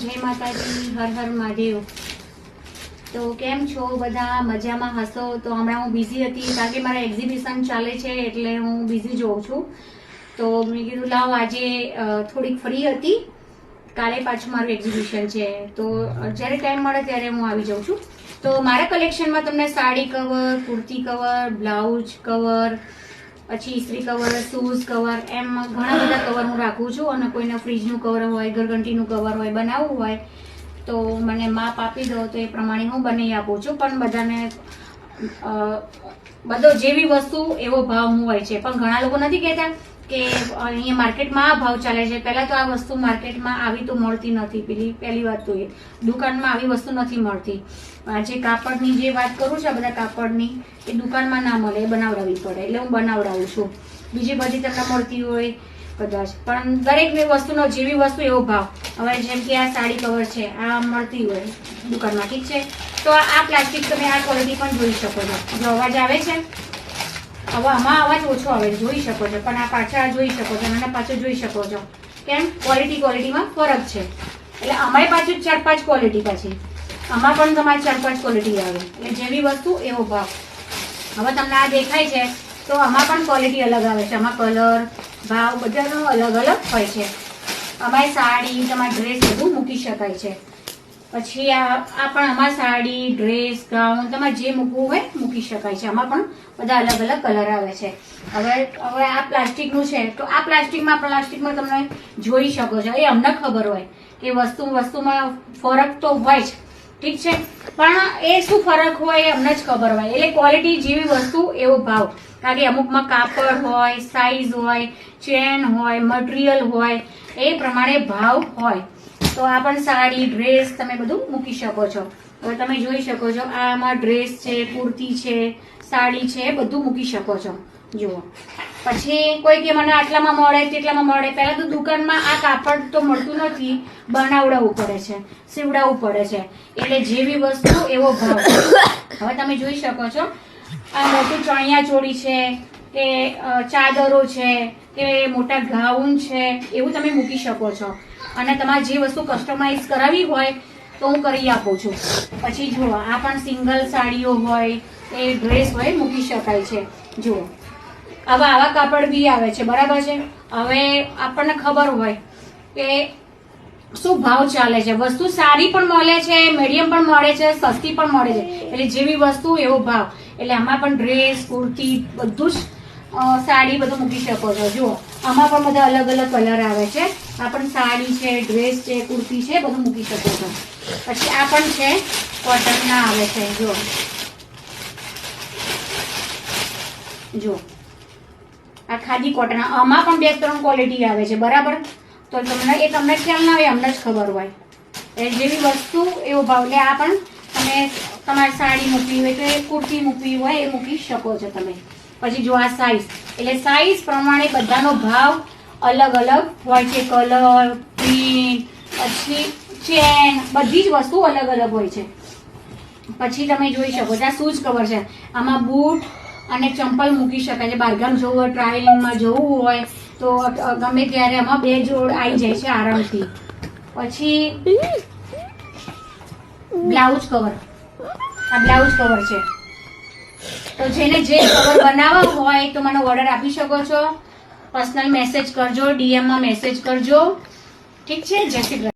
જય માતાજી, હર હર મહાદેવ. તો કેમ છો બધા? મજામાં હશો? તો હમણાં હું બિઝી હતી, કારણ કે મારા એક્ઝિબિશન ચાલે છે એટલે હું બિઝી જોઉં છું. તો મેં કીધું, લાવ આજે થોડીક ફ્રી હતી. કાલે પાછું મારું એક્ઝિબિશન છે. તો જ્યારે ટાઈમ મળે ત્યારે હું આવી જાઉં છું. તો મારા કલેક્શનમાં તમને sari cover kurti cover blouse cover પછી ઇસ્ત્રી કવર શૂઝ કવર એમ ઘણા બધા કવર હું રાખું છું અને કોઈને ફ્રીજનું કવર હોય, ઘરઘંટીનું કવર હોય, બનાવવું હોય, તો મને માપ આપી દો તો એ પ્રમાણે હું બનાવી આપું છું. પણ બધાને બધો જેવી વસ્તુ એવો ભાવ હું હોય છે. પણ ઘણા લોકો નથી કહેતા કે અહીંયા માર્કેટમાં આ ભાવ ચાલે છે. પહેલાં તો આ વસ્તુ માર્કેટમાં આવી તો મળતી નથી. પેલી, પહેલી વાત તો એ. દુકાનમાં આવી વસ્તુ નથી મળતી. આજે કાપડની જે વાત કરું છું આ બધા કાપડની, એ દુકાનમાં ના મળે, એ બનાવડાવવી પડે. એટલે હું બનાવડાવું છું. બીજી બધી તમને મળતી હોય, કદાચ. પણ દરેક વસ્તુનો, જેવી વસ્તુ એવો ભાવ. હવે જેમ કે આ સાડી કવર છે, આ મળતી હોય દુકાનમાં. ઠીક છે? તો આ પ્લાસ્ટિક તમે આ ક્વોલિટી પણ જોઈ શકો છો. જો અવાજ આવે છે? હવે આમાં અવાજ ઓછો આવે, જોઈ શકો છો. પણ આ પાછળ જોઈ શકો છો અને પાછળ જોઈ શકો છો. કેમ? ક્વોલિટી ક્વોલિટીમાં ફરક છે. એટલે અમારી પાછું ચાર પાંચ ક્વોલિટી પાછી આમાં પણ તમારે ચાર પાંચ ક્વોલિટી આવે. એટલે જેવી વસ્તુ, એવો ભાવ. હવે તમને આ દેખાય છે, તો આમાં પણ ક્વોલિટી અલગ આવે છે. આમાં કલર ભાવ બધાનો અલગ અલગ હોય છે. અમારી સાડી, તમારા ડ્રેસ બધું મૂકી શકાય છે. પછી આ પણ આમાં સાડી ડ્રેસ ગાઉન તમારે જે મૂકવું હોય મૂકી શકાય છે. આમાં પણ બધા અલગ અલગ કલર આવે છે. હવે હવે આ પ્લાસ્ટિકનું છે. તો આ પ્લાસ્ટિકમાં પ્લાસ્ટિકમાં તમે જોઈ શકો છો. એ અમને ખબર હોય કે વસ્તુ વસ્તુમાં ફરક તો હોય જ. ઠીક છે? પણ એ શું ફરક હોય એ અમને જ ખબર હોય. એટલે ક્વોલિટી જેવી વસ્તુ એવો ભાવ. કારણ કે અમુકમાં કાપડ હોય સાઈઝ હોય ચેન હોય મટીરિયલ હોય, એ પ્રમાણે ભાવ હોય. તો આ પણ સાડી ડ્રેસ તમે બધું મૂકી શકો છો. હવે તમે જોઈ શકો છો, આમાં ડ્રેસ છે, કુર્તી છે, સાડી છે, બધું મૂકી શકો છો. જુઓ. પછી કોઈ કે મને આટલામાં મળે, તેટલામાં મળે. પહેલાં તો દુકાનમાં આ કાપડ તો મળતું નથી. બનાવડાવવું પડે છે, સીવડાવવું પડે છે. એટલે જેવી વસ્તુ એવો ભાવ. હવે તમે જોઈ શકો છો, આ મોટું ચણિયા ચોળી છે, કે ચાદરો છે, કે, મોટા ગાઉન છે, એવું તમે મૂકી શકો છો. અને તમારે જે વસ્તુ કસ્ટમાઇઝ કરાવી હોય, તો હું કરી આપું છું. પછી જુઓ, આ પણ સિંગલ સાડીઓ હોય, એ ડ્રેસ હોય, મૂકી શકાય છે. જુઓ. આવા આવા કાપડ બી આવે છે, બરાબર છે? હવે આપણને ખબર હોય કે શું ભાવ ચાલે છે? વસ્તુ સારી પણ મળે છે મીડિયમ પણ મળે છે, સસ્તી પણ મળે છે. એટલે જેવી વસ્તુ, એવો ભાવ. એટલે આમાં પણ ડ્રેસ કુર્તી, બધું જ સાડી બધું મૂકી શકો છો. જુઓ, આમાં પણ બધા અલગ અલગ કલર આવે છે. આ પણ સાડી છે, ડ્રેસ છે, કુર્તી છે, બધું મૂકી શકો છો. પછી આ પણ છે, કોટનના આવે છે. જુઓ. જુઓ. આ ખાદી કોટન. આમાં પણ બે ત્રણ ક્વોલિટી આવે છે, બરાબર? તો તમને, એ તમને ખ્યાલ ના હોય, અમને જ ખબર હોય. એ જેવી વસ્તુ એવો ભાવ એટલે આ પણ તમે તમારી સાડી મૂકવી હોય, તો એ કુર્તી મૂકવી હોય, એ મૂકી શકો છો તમે. પછી જો આ સાઈઝ એટલે સાઈઝ પ્રમાણે બધાનો ભાવ અલગ અલગ હોય છે. કલર પ્રિન્ટ પછી ચેન બધી જ વસ્તુ અલગ અલગ હોય છે. પછી તમે જોઈ શકો છો આ શૂઝ કવર છે. આમાં બૂટ અને ચંપલ મૂકી શકાય છે. બારગામ જવું હોય ટ્રાવેલિંગમાં જવું હોય તો ગમે ત્યારે આમાં બે જોડ આવી જાય છે આરામથી. પછી બ્લાઉઝ કવર આ બ્લાઉઝ કવર છે. તો જેને જે કવર બનાવવા હોય તો મને ઓર્ડર આપી શકો છો. પર્સનલ મેસેજ કરજો ડીએમમાં મેસેજ કરજો. ઠીક છે? જય શ્રી